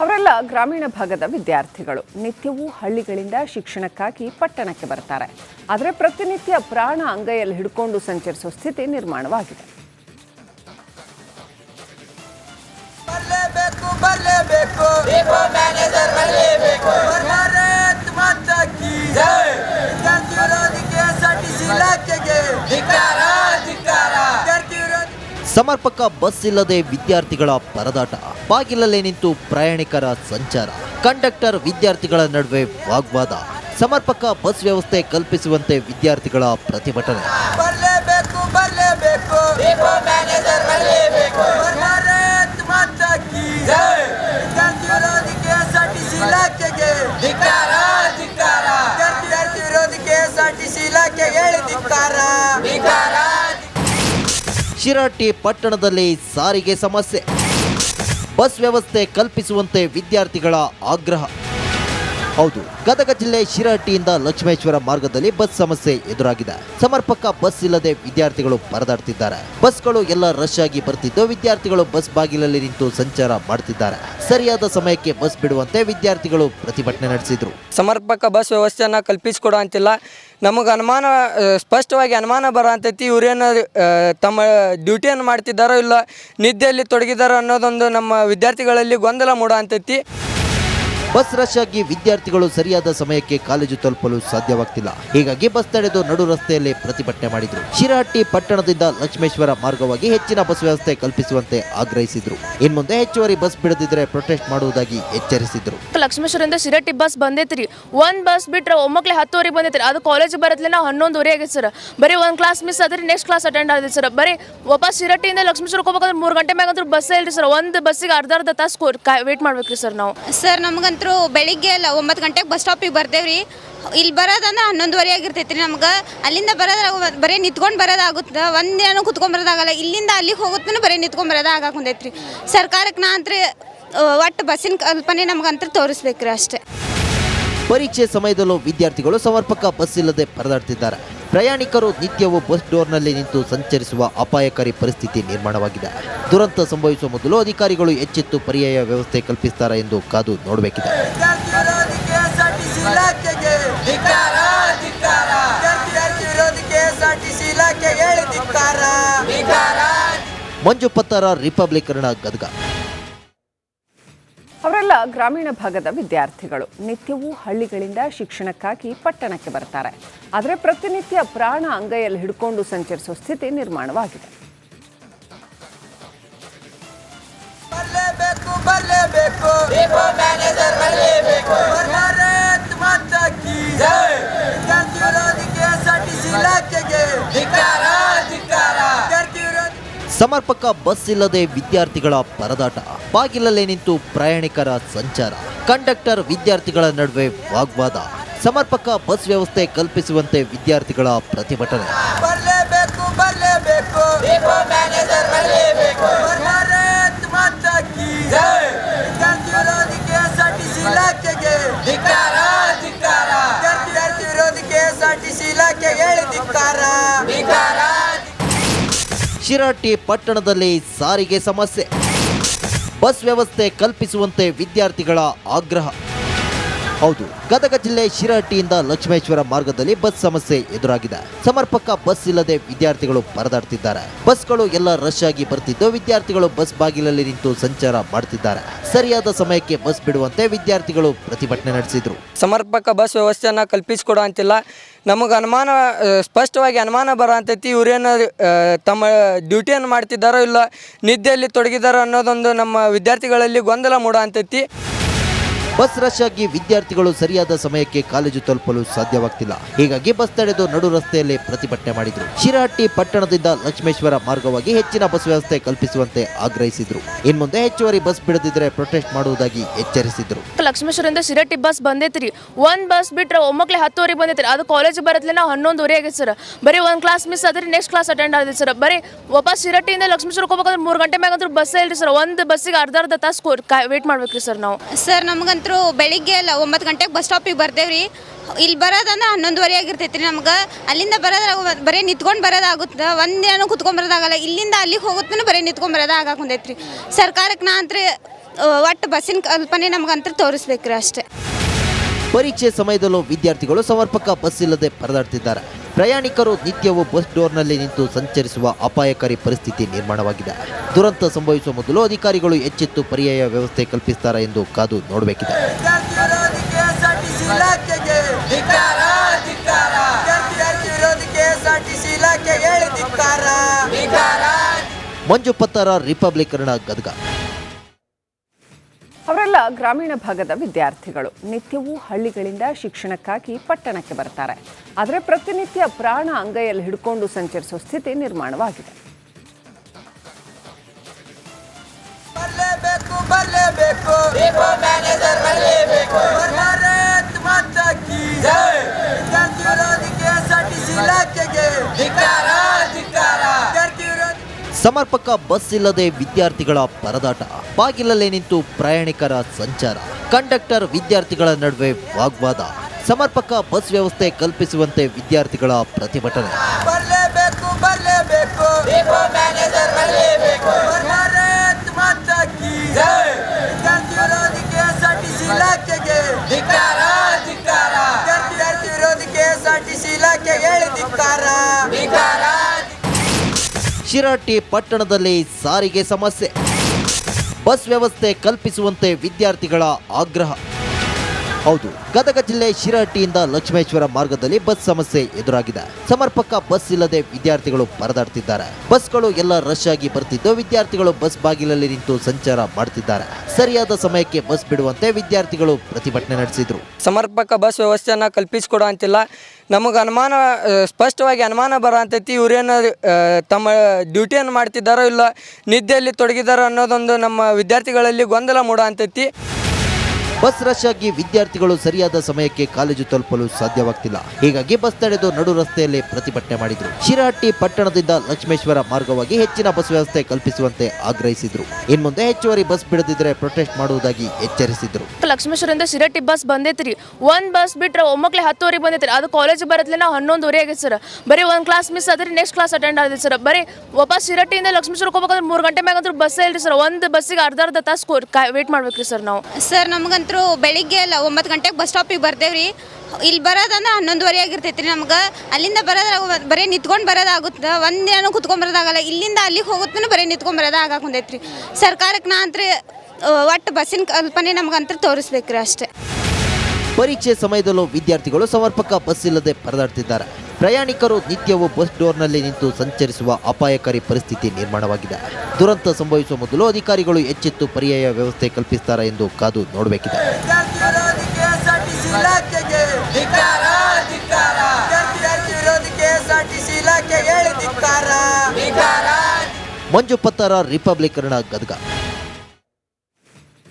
ಅವರೆಲ್ಲ ಗ್ರಾಮೀಣ ಭಾಗದ ವಿದ್ಯಾರ್ಥಿಗಳು ನಿತ್ಯವೂ ಹಳ್ಳಿಗಳಿಂದ ಶಿಕ್ಷಣಕ್ಕಾಗಿ ಪಟ್ಟಣಕ್ಕೆ ಬರ್ತಾರೆ. ಆದರೆ ಪ್ರತಿನಿತ್ಯ ಪ್ರಾಣ ಅಂಗೈಯಲ್ಲಿ ಹಿಡ್ಕೊಂಡು ಸಂಚರಿಸುವ ಸ್ಥಿತಿ ನಿರ್ಮಾಣವಾಗಿದೆ. ಬರಲೇಬೇಕು. ಸಮರ್ಪಕ ಬಸ್ ಇಲ್ಲದೆ ವಿದ್ಯಾರ್ಥಿಗಳ ಪರದಾಟ. ಬಾಗಿಲಲ್ಲೇ ನಿಂತು ಪ್ರಯಾಣಿಕರ ಸಂಚಾರ. ಕಂಡಕ್ಟರ್ ವಿದ್ಯಾರ್ಥಿಗಳ ನಡುವೆ ವಾಗ್ವಾದ. ಸಮರ್ಪಕ ಬಸ್ ವ್ಯವಸ್ಥೆ ಕಲ್ಪಿಸುವಂತೆ ವಿದ್ಯಾರ್ಥಿಗಳ ಪ್ರತಿಭಟನೆ. ಬರಲೇಬೇಕು ಶಿರಾಟಿ ಪಟ್ಟಣದಲ್ಲಿ ಸಾರಿಗೆ ಸಮಸ್ಯೆ. ಬಸ್ ವ್ಯವಸ್ಥೆ ಕಲ್ಪಿಸುವಂತೆ ವಿದ್ಯಾರ್ಥಿಗಳ ಆಗ್ರಹ. ಹೌದು, ಗದಗ ಜಿಲ್ಲೆ ಶಿರಹಟ್ಟಿಯಿಂದ ಲಕ್ಷ್ಮೇಶ್ವರ ಮಾರ್ಗದಲ್ಲಿ ಬಸ್ ಸಮಸ್ಯೆ ಎದುರಾಗಿದೆ. ಸಮರ್ಪಕ ಬಸ್ ಇಲ್ಲದೆ ವಿದ್ಯಾರ್ಥಿಗಳು ಪರದಾಡ್ತಿದ್ದಾರೆ. ಬಸ್ಗಳು ಎಲ್ಲ ರಶ್ ಆಗಿ ಬರ್ತಿದ್ದು, ವಿದ್ಯಾರ್ಥಿಗಳು ಬಸ್ ಬಾಗಿಲಲ್ಲಿ ನಿಂತು ಸಂಚಾರ ಮಾಡ್ತಿದ್ದಾರೆ. ಸರಿಯಾದ ಸಮಯಕ್ಕೆ ಬಸ್ ಬಿಡುವಂತೆ ವಿದ್ಯಾರ್ಥಿಗಳು ಪ್ರತಿಭಟನೆ ನಡೆಸಿದ್ರು. ಸಮರ್ಪಕ ಬಸ್ ವ್ಯವಸ್ಥೆಯನ್ನು ಕಲ್ಪಿಸಿಕೊಡೋ ಅಂತಿಲ್ಲ. ನಮಗೆ ಅನುಮಾನ ಸ್ಪಷ್ಟವಾಗಿ ಅನುಮಾನ ಬರ ಅಂತೈತಿ ಇವರೇನು ತಮ್ಮ ಡ್ಯೂಟಿಯನ್ನು ಮಾಡ್ತಿದ್ದಾರೋ ಇಲ್ಲ, ನಿದ್ದೆಯಲ್ಲಿ ತೊಡಗಿದಾರೋ ಅನ್ನೋದೊಂದು ನಮ್ಮ ವಿದ್ಯಾರ್ಥಿಗಳಲ್ಲಿ ಗೊಂದಲ ಮೂಡೋ ಅಂತೈತಿ. ಬಸ್ ರಶ್ ಆಗಿ ವಿದ್ಯಾರ್ಥಿಗಳು ಸರಿಯಾದ ಸಮಯಕ್ಕೆ ಕಾಲೇಜು ತಲುಪಲು ಸಾಧ್ಯವಾಗ್ತಿಲ್ಲ. ಹೀಗಾಗಿ ಬಸ್ ತಡೆದು ನಡು ರಸ್ತೆಯಲ್ಲಿ ಪ್ರತಿಭಟನೆ ಮಾಡಿದ್ರು. ಶಿರಹಟ್ಟಿ ಪಟ್ಟಣದಿಂದ ಲಕ್ಷ್ಮೇಶ್ವರ ಮಾರ್ಗವಾಗಿ ಹೆಚ್ಚಿನ ಬಸ್ ವ್ಯವಸ್ಥೆ ಕಲ್ಪಿಸುವಂತೆ ಆಗ್ರಹಿಸಿದ್ರು. ಇನ್ಮುಂದೆ ಹೆಚ್ಚುವರಿ ಬಸ್ ಬಿಡದಿದ್ರೆ ಪ್ರೊಟೆಸ್ಟ್ ಮಾಡುವುದಾಗಿ ಎಚ್ಚರಿಸಿದ್ರು. ಲಕ್ಷ್ಮೇಶ್ವರದಿಂದ ಶಿರಹಟ್ಟಿ ಬಸ್ ಬಂದೈತ್ರಿ. ಒಂದ್ ಬಸ್ ಬಿಟ್ರೆ ಒಮ್ಮಕ್ಲೆ ಹತ್ತುವರೆಗೆ ಬಂದೈತ್ರಿ. ಅದು ಕಾಲೇಜ್ ಬರತ್ಲೆ ನಾವು ಹನ್ನೊಂದುವರೆ ಆಗೈತೆ ಸರ್. ಬರೀ ಒಂದು ಕ್ಲಾಸ್ ಮಿಸ್ ಆದ್ರೆ ನೆಕ್ಸ್ಟ್ ಕ್ಲಾಸ್ ಅಟೆಂಡ್ ಆಗಿದೆ ಸರ್. ಬರೀ ಒಬ್ಬ ಶಿರಟ್ಟಿಯಿಂದ ಲಕ್ಷ್ಮೇಶ್ವರಕ್ಕೆ ಹೋಗ್ಬೇಕಂದ್ರೆ ಮೂರು ಗಂಟೆ ಮ್ಯಾಗ ಅಂದ್ರೆ ಬಸ್ಸೇ ಇಲ್ರಿ ಸರ್. ಒಂದು ಬಸ್ಸಿಗೆ ಅರ್ಧ ಅರ್ಧ ತಾಸು ವೇಟ್ ಮಾಡ್ಬೇಕ್ರಿ ಸರ್ ನಾವು. ಸರ್ ನಮಗಂತರೂ ಬೆಳಿಗ್ಗೆ ಎಲ್ಲ ಒಂಬತ್ತು ಗಂಟೆಗೆ ಬಸ್ ಸ್ಟಾಪಿಗೆ ಬರ್ತೇವ್ರಿ ಇಲ್ಲಿ ಬರೋದಂದ್ರೆ ಹನ್ನೊಂದುವರೆ ಆಗಿರ್ತೈತಿ ರೀ ನಮ್ಗೆ. ಅಲ್ಲಿಂದ ಬರೋದಾಗ ಬರೀ ನಿಂತ್ಕೊಂಡು ಬರೋದಾಗುತ್ತೆ? ಒಂದು ಕುತ್ಕೊಂಡು ಕುತ್ಕೊಂಡ್ ಬರೋದಾಗಲ್ಲ. ಇಲ್ಲಿಂದ ಅಲ್ಲಿಗೆ ಹೋಗುತ್ತೂ ಬರೀ ನಿಂತ್ಕೊಂಡು ಬರೋದ ರೀ ಸರ್ಕಾರಕ್ಕೆ ನಾ ಅಂತ್ರಿ ಒಟ್ಟು ಬಸ್ಸಿನ ಕಲ್ಪನೆ ನಮ್ಗೆ ಅಂತ ತೋರಿಸ್ಬೇಕ್ರಿ ಅಷ್ಟೇ. ಪರೀಕ್ಷೆ ಸಮಯದಲ್ಲೂ ವಿದ್ಯಾರ್ಥಿಗಳು ಸಮರ್ಪಕ ಬಸ್ ಇಲ್ಲದೆ ಪರದಾಡ್ತಿದ್ದಾರೆ ಪ್ರಯಾಣಿಕರು ನಿತ್ಯವೂ ಬಸ್ ಡೋರ್ನಲ್ಲಿ ನಿಂತು ಸಂಚರಿಸುವ ಅಪಾಯಕಾರಿ ಪರಿಸ್ಥಿತಿ ನಿರ್ಮಾಣವಾಗಿದೆ. ದುರಂತ ಸಂಭವಿಸುವ ಮೊದಲು ಅಧಿಕಾರಿಗಳು ಎಚ್ಚೆತ್ತು ಪರ್ಯಾಯ ವ್ಯವಸ್ಥೆ ಕಲ್ಪಿಸುತ್ತಾರೆ ಎಂದು ಕಾದು ನೋಡಬೇಕಿದೆ. ಮಂಜು ಪತ್ತಾರ, ರಿಪಬ್ಲಿಕರಣ ಇಲಾಖೆಗೆ ಗ್ರಾಮೀಣ ಭಾಗದ ವಿದ್ಯಾರ್ಥಿಗಳು ನಿತ್ಯವೂ ಹಳ್ಳಿಗಳಿಂದ ಶಿಕ್ಷಣಕ್ಕಾಗಿ ಪಟ್ಟಣಕ್ಕೆ ಬರ್ತಾರೆ ಆದರೆ ಪ್ರತಿನಿತ್ಯ ಪ್ರಾಣ ಅಂಗೈಯಲ್ಲಿ ಹಿಡ್ಕೊಂಡು ಸಂಚರಿಸುವ ಸ್ಥಿತಿ ನಿರ್ಮಾಣವಾಗಿದೆ. ಬರಲೇಬೇಕು ಸಮರ್ಪಕ ಬಸ್ ಇಲ್ಲದೆ ವಿದ್ಯಾರ್ಥಿಗಳ ಪರದಾಟ. ಬಾಗಿಲಲ್ಲೇ ನಿಂತು ಪ್ರಯಾಣಿಕರ ಸಂಚಾರ. ಕಂಡಕ್ಟರ್ ವಿದ್ಯಾರ್ಥಿಗಳ ನಡುವೆ ವಾಗ್ವಾದ. ಸಮರ್ಪಕ ಬಸ್ ವ್ಯವಸ್ಥೆ ಕಲ್ಪಿಸುವಂತೆ ವಿದ್ಯಾರ್ಥಿಗಳ ಪ್ರತಿಭಟನೆ. ಬರಲೇಬೇಕು ಶಿರಾಟಿ ಪಟ್ಟಣದಲ್ಲಿ ಸಾರಿಗೆ ಸಮಸ್ಯೆ. ಬಸ್ ವ್ಯವಸ್ಥೆ ಕಲ್ಪಿಸುವಂತೆ ವಿದ್ಯಾರ್ಥಿಗಳ ಆಗ್ರಹ. ಹೌದು, ಗದಗ ಜಿಲ್ಲೆ ಶಿರಹಟ್ಟಿಯಿಂದ ಲಕ್ಷ್ಮೇಶ್ವರ ಮಾರ್ಗದಲ್ಲಿ ಬಸ್ ಸಮಸ್ಯೆ ಎದುರಾಗಿದೆ. ಸಮರ್ಪಕ ಬಸ್ ಇಲ್ಲದೆ ವಿದ್ಯಾರ್ಥಿಗಳು ಪರದಾಡ್ತಿದ್ದಾರೆ ಬಸ್ಗಳು ಎಲ್ಲ ರಶ್ ಆಗಿ ಬರ್ತಿದ್ದು, ವಿದ್ಯಾರ್ಥಿಗಳು ಬಸ್ ಬಾಗಿಲಲ್ಲಿ ನಿಂತು ಸಂಚಾರ ಮಾಡ್ತಿದ್ದಾರೆ ಸರಿಯಾದ ಸಮಯಕ್ಕೆ ಬಸ್ ಬಿಡುವಂತೆ ವಿದ್ಯಾರ್ಥಿಗಳು ಪ್ರತಿಭಟನೆ ನಡೆಸಿದ್ರು. ಸಮರ್ಪಕ ಬಸ್ ವ್ಯವಸ್ಥೆಯನ್ನು ಕಲ್ಪಿಸಿಕೊಡೋ ಅಂತಿಲ್ಲ. ನಮಗೆ ಅನುಮಾನ ಸ್ಪಷ್ಟವಾಗಿ ಅನುಮಾನ ಬರೋ ಅಂತೈತಿ ಇವರೇನು ತಮ್ಮ ಡ್ಯೂಟಿಯನ್ನು ಮಾಡ್ತಿದ್ದಾರೋ ಇಲ್ಲ, ನಿದ್ದೆಯಲ್ಲಿ ತೊಡಗಿದಾರೋ ಅನ್ನೋದೊಂದು ನಮ್ಮ ವಿದ್ಯಾರ್ಥಿಗಳಲ್ಲಿ ಗೊಂದಲ ಮೂಡೋ ಅಂತೈತಿ ಬಸ್ ರಶ್ ಆಗಿ ವಿದ್ಯಾರ್ಥಿಗಳು ಸರಿಯಾದ ಸಮಯಕ್ಕೆ ಕಾಲೇಜು ತಲುಪಲು ಸಾಧ್ಯವಾಗ್ತಿಲ್ಲ. ಹೀಗಾಗಿ ಬಸ್ ತಡೆದು ನಡು ರಸ್ತೆಯಲ್ಲಿ ಪ್ರತಿಭಟನೆ ಮಾಡಿದ್ರು. ಶಿರಹಟ್ಟಿ ಪಟ್ಟಣದಿಂದ ಲಕ್ಷ್ಮೇಶ್ವರ ಮಾರ್ಗವಾಗಿ ಹೆಚ್ಚಿನ ಬಸ್ ವ್ಯವಸ್ಥೆ ಕಲ್ಪಿಸುವಂತೆ ಆಗ್ರಹಿಸಿದ್ರು. ಇನ್ಮುಂದೆ ಹೆಚ್ಚುವರಿ ಬಸ್ ಬಿಡದಿದ್ರೆ ಪ್ರೊಟೆಸ್ಟ್ ಮಾಡುವುದಾಗಿ ಎಚ್ಚರಿಸಿದ್ರು. ಲಕ್ಷ್ಮೇಶ್ವರಿಂದ ಶಿರಹಟ್ಟಿ ಬಸ್ ಬಂದೈತ್ರಿ. ಒಂದು ಬಸ್ ಬಿಟ್ರೆ ಒಮ್ಮಕ್ಲೆ ಹತ್ತುವರೆಗೆ ಬಂದೈತ್ರಿ. ಅದು ಕಾಲೇಜ್ ಬರತ್ಲೆ ನಾವು ಹನ್ನೊಂದುವರೆ ಆಗೈತೆ ಸರ್. ಬರೀ ಒಂದು ಕ್ಲಾಸ್ ಮಿಸ್ ಆದ್ರೆ ನೆಕ್ಸ್ಟ್ ಕ್ಲಾಸ್ ಅಟೆಂಡ್ ಆಗಿದೆ ಸರ್. ಬರೀ ವಾಪಸ್ ಶಿರಟ್ಟಿಯಿಂದ ಲಕ್ಷ್ಮೇಶ್ವರ ಹೋಗ್ಬೇಕಂದ್ರೆ ಮೂರು ಗಂಟೆ ಮ್ಯಾಗಂದ್ರೆ ಬಸ್ ಇಲ್ರಿ ಸರ್. ಒಂದು ಬಸ್ಸಿಗೆ ಅರ್ಧ ಅರ್ಧ ತಾಸು ವೇಟ್ ಮಾಡ್ಬೇಕ್ರಿ ಸರ್ ನಾವು. ಸರ್ ನಮಗಂತರೂ ಬೆಳಿಗ್ಗೆ ಎಲ್ಲ ಒಂಬತ್ತು ಗಂಟೆಗೆ ಬಸ್ ಸ್ಟಾಪಿಗೆ ಬರ್ತೇವ್ರಿ ಇಲ್ಲಿ ಬರೋದಂದ್ರೆ ಹನ್ನೊಂದುವರೆ ಆಗಿರ್ತೈತಿ ರೀ ನಮ್ಗೆ. ಅಲ್ಲಿಂದ ಬರೋದಾಗ ಬರೀ ನಿಂತ್ಕೊಂಡು ಬರೋದಾಗುತ್ತೆ. ಒಂದು ದಿನ ಕುತ್ಕೊಂಡ್ ಬರೋದಾಗಲ್ಲ. ಇಲ್ಲಿಂದ ಅಲ್ಲಿಗೆ ಹೋಗುತ್ತೂ ಬರೀ ನಿಂತ್ಕೊಂಡ್ ಬರೋದ ರೀ ಸರ್ಕಾರಕ್ಕೆ ನಾ ಅಂತ್ರಿ ಒಟ್ಟು ಬಸ್ಸಿನ ಕಲ್ಪನೆ ನಮ್ಗಂತೂ ತೋರಿಸ್ಬೇಕ್ರಿ ಅಷ್ಟೇ. ಪರೀಕ್ಷೆ ಸಮಯದಲ್ಲೂ ವಿದ್ಯಾರ್ಥಿಗಳು ಸಮರ್ಪಕ ಬಸ್ ಇಲ್ಲದೆ ಪರದಾಡ್ತಿದ್ದಾರೆ ಪ್ರಯಾಣಿಕರು ನಿತ್ಯವೂ ಬಸ್ ಡೋರ್ನಲ್ಲಿ ನಿಂತು ಸಂಚರಿಸುವ ಅಪಾಯಕಾರಿ ಪರಿಸ್ಥಿತಿ ನಿರ್ಮಾಣವಾಗಿದೆ. ದುರಂತ ಸಂಭವಿಸುವ ಮೊದಲು ಅಧಿಕಾರಿಗಳು ಎಚ್ಚೆತ್ತು ಪರ್ಯಾಯ ವ್ಯವಸ್ಥೆ ಕಲ್ಪಿಸುತ್ತಾರೆ ಎಂದು ಕಾದು ನೋಡಬೇಕಿದೆ. ಮಂಜು ಪತ್ತಾರ ಕೆಎಸ್ಆರ್ಟಿಸಿ ಇಲಾಖೆಗೆ ಅವರೆಲ್ಲ ಗ್ರಾಮೀಣ ಭಾಗದ ವಿದ್ಯಾರ್ಥಿಗಳು ನಿತ್ಯವೂ ಹಳ್ಳಿಗಳಿಂದ ಶಿಕ್ಷಣಕ್ಕಾಗಿ ಪಟ್ಟಣಕ್ಕೆ ಬರ್ತಾರೆ ಆದರೆ ಪ್ರತಿನಿತ್ಯ ಪ್ರಾಣ ಅಂಗೈಯಲ್ಲಿ ಹಿಡ್ಕೊಂಡು ಸಂಚರಿಸೋ ಸ್ಥಿತಿ ನಿರ್ಮಾಣವಾಗಿದೆ. ಬರಲೇಬೇಕು ಬರಲೇಬೇಕು. ಸಮರ್ಪಕ ಬಸ್ ಇಲ್ಲದೆ ವಿದ್ಯಾರ್ಥಿಗಳ ಪರದಾಟ. ಬಾಗಿಲಲ್ಲೇ ನಿಂತು ಪ್ರಯಾಣಿಕರ ಸಂಚಾರ. ಕಂಡಕ್ಟರ್ ವಿದ್ಯಾರ್ಥಿಗಳ ನಡುವೆ ವಾಗ್ವಾದ. ಸಮರ್ಪಕ ಬಸ್ ವ್ಯವಸ್ಥೆ ಕಲ್ಪಿಸುವಂತೆ ವಿದ್ಯಾರ್ಥಿಗಳ ಪ್ರತಿಭಟನೆ. ಶಿರಾಟಿ ಪಟ್ಟಣದಲ್ಲಿ ಸಾರಿಗೆ ಸಮಸ್ಯೆ. ಬಸ್ ವ್ಯವಸ್ಥೆ ಕಲ್ಪಿಸುವಂತೆ ವಿದ್ಯಾರ್ಥಿಗಳ ಆಗ್ರಹ. ಹೌದು. ಗದಗ ಜಿಲ್ಲೆ ಶಿರಹಟ್ಟಿಯಿಂದ ಲಕ್ಷ್ಮೇಶ್ವರ ಮಾರ್ಗದಲ್ಲಿ ಬಸ್ ಸಮಸ್ಯೆ ಎದುರಾಗಿದೆ. ಸಮರ್ಪಕ ಬಸ್ ಇಲ್ಲದೆ ವಿದ್ಯಾರ್ಥಿಗಳು ಪರದಾಡ್ತಿದ್ದಾರೆ. ಬಸ್ಗಳು ಎಲ್ಲ ರಶ್ ಆಗಿ ಬರ್ತಿದ್ದು, ವಿದ್ಯಾರ್ಥಿಗಳು ಬಸ್ ಬಾಗಿಲಲ್ಲಿ ನಿಂತು ಸಂಚಾರ ಮಾಡ್ತಿದ್ದಾರೆ. ಸರಿಯಾದ ಸಮಯಕ್ಕೆ ಬಸ್ ಬಿಡುವಂತೆ ವಿದ್ಯಾರ್ಥಿಗಳು ಪ್ರತಿಭಟನೆ ನಡೆಸಿದ್ರು. ಸಮರ್ಪಕ ಬಸ್ ವ್ಯವಸ್ಥೆಯನ್ನು ಕಲ್ಪಿಸಿಕೊಡೋ ಅಂತಿಲ್ಲ. ನಮಗೆ ಅನುಮಾನ, ಸ್ಪಷ್ಟವಾಗಿ ಅನುಮಾನ ಬರೋ ಅಂತೈತಿ ಇವರೇನು ತಮ್ಮ ಡ್ಯೂಟಿಯನ್ನು ಮಾಡ್ತಿದ್ದಾರೋ ಇಲ್ಲ, ನಿದ್ದೆಯಲ್ಲಿ ತೊಡಗಿದಾರೋ ಅನ್ನೋದೊಂದು ನಮ್ಮ ವಿದ್ಯಾರ್ಥಿಗಳಲ್ಲಿ ಗೊಂದಲ ಮೂಡೋ ಅಂತೈತಿ. ಬಸ್ ರಶ್ ಆಗಿ ವಿದ್ಯಾರ್ಥಿಗಳು ಸರಿಯಾದ ಸಮಯಕ್ಕೆ ಕಾಲೇಜು ತಲುಪಲು ಸಾಧ್ಯವಾಗ್ತಿಲ್ಲ. ಹೀಗಾಗಿ ಬಸ್ ತಡೆದು ನಡು ರಸ್ತೆಯಲ್ಲಿ ಪ್ರತಿಭಟನೆ ಮಾಡಿದ್ರು. ಶಿರಹಟ್ಟಿ ಪಟ್ಟಣದಿಂದ ಲಕ್ಷ್ಮೇಶ್ವರ ಮಾರ್ಗವಾಗಿ ಹೆಚ್ಚಿನ ಬಸ್ ವ್ಯವಸ್ಥೆ ಕಲ್ಪಿಸುವಂತೆ ಆಗ್ರಹಿಸಿದ್ರು. ಇನ್ಮುಂದೆ ಹೆಚ್ಚುವರಿ ಬಸ್ ಬಿಡದಿದ್ರೆ ಪ್ರೊಟೆಸ್ಟ್ ಮಾಡುವುದಾಗಿ ಎಚ್ಚರಿಸಿದ್ರು. ಲಕ್ಷ್ಮೇಶ್ವರದಿಂದ ಶಿರಹಟ್ಟಿ ಬಸ್ ಬಂದೈತ್ರಿ. ಒಂದು ಬಸ್ ಬಿಟ್ರೆ ಒಮ್ಮಕ್ಲೆ ಹತ್ತುವರೆಗೆ ಬಂದೈತ್ರಿ. ಅದು ಕಾಲೇಜ್ ಬರತ್ಲೆ ನಾವು ಹನ್ನೊಂದುವರೆ ಆಗೈತೆ ಸರ್ ಬರೀ ಒಂದು ಕ್ಲಾಸ್ ಮಿಸ್ ಆದ್ರೆ ನೆಕ್ಸ್ಟ್ ಕ್ಲಾಸ್ ಅಟೆಂಡ್ ಆಗಿದೆ ಸರ್ ಬರೀ ಒಬ್ಬ ಶಿರಟ್ಟಿಯಿಂದ ಲಕ್ಷ್ಮೇಶ್ವರ ಹೋಗ್ಬೇಕಂದ್ರೆ ಮೂರು ಗಂಟೆ ಮ್ಯಾಗ ಬಸ್ ಬಸ್ಸೇ ಇಲ್ರಿ ಸರ್ ಒಂದು ಬಸ್ಸಿಗೆ ಅರ್ಧ ಅರ್ಧ ತಾಸು ವೇಟ್ ಮಾಡ್ಬೇಕ್ರಿ ಸರ್ ನಾವು. ಸರ್ ನಮಗಂತೂ ಬೆಳಿಗ್ಗೆ ಎಲ್ಲ ಒಂಬತ್ತು ಗಂಟೆಗೆ ಬಸ್ ಸ್ಟಾಪಿಗೆ ಬರ್ತೇವ್ರಿ ಇಲ್ಲಿ ಬರೋದಂದ್ರೆ ಹನ್ನೊಂದುವರೆ ಆಗಿರ್ತೈತೆ ರೀ ನಮ್ಗೆ. ಅಲ್ಲಿಂದ ಬರೋದ್ರ ಬರೀ ನಿಂತ್ಕೊಂಡು ಬರೋದಾಗುತ್ತೆ? ಒಂದು ದಿನ ಕುತ್ಕೊಂಡ್ ಬರೋದಾಗಲ್ಲ. ಇಲ್ಲಿಂದ ಅಲ್ಲಿಗೆ ಹೋಗುತ್ತೂ ಬರೀ ನಿಂತ್ಕೊಂಡ್ ಬರೋದ ರೀ ಸರ್ಕಾರಕ್ಕೆ ನಾ ಅಂತ್ರಿ ಒಟ್ಟು ಬಸ್ಸಿನ ಕಲ್ಪನೆ ನಮ್ಗಂತೂ ತೋರಿಸ್ಬೇಕ್ರಿ ಅಷ್ಟೇ. ಪರೀಕ್ಷೆ ಸಮಯದಲ್ಲೂ ವಿದ್ಯಾರ್ಥಿಗಳು ಸಮರ್ಪಕ ಬಸ್ ಇಲ್ಲದೆ ಪರದಾಡ್ತಿದ್ದಾರೆ ಪ್ರಯಾಣಿಕರು ನಿತ್ಯವೂ ಬಸ್ ಡೋರ್ನಲ್ಲಿ ನಿಂತು ಸಂಚರಿಸುವ ಅಪಾಯಕಾರಿ ಪರಿಸ್ಥಿತಿ ನಿರ್ಮಾಣವಾಗಿದೆ. ದುರಂತ ಸಂಭವಿಸುವ ಮೊದಲು ಅಧಿಕಾರಿಗಳು ಎಚ್ಚೆತ್ತು ಪರ್ಯಾಯ ವ್ಯವಸ್ಥೆ ಕಲ್ಪಿಸುತ್ತಾರೆ ಎಂದು ಕಾದು ನೋಡಬೇಕಿದೆ. ಮಂಜು ಪತ್ತಾರ ರಿಪಬ್ಲಿಕ್ ಗದಗ.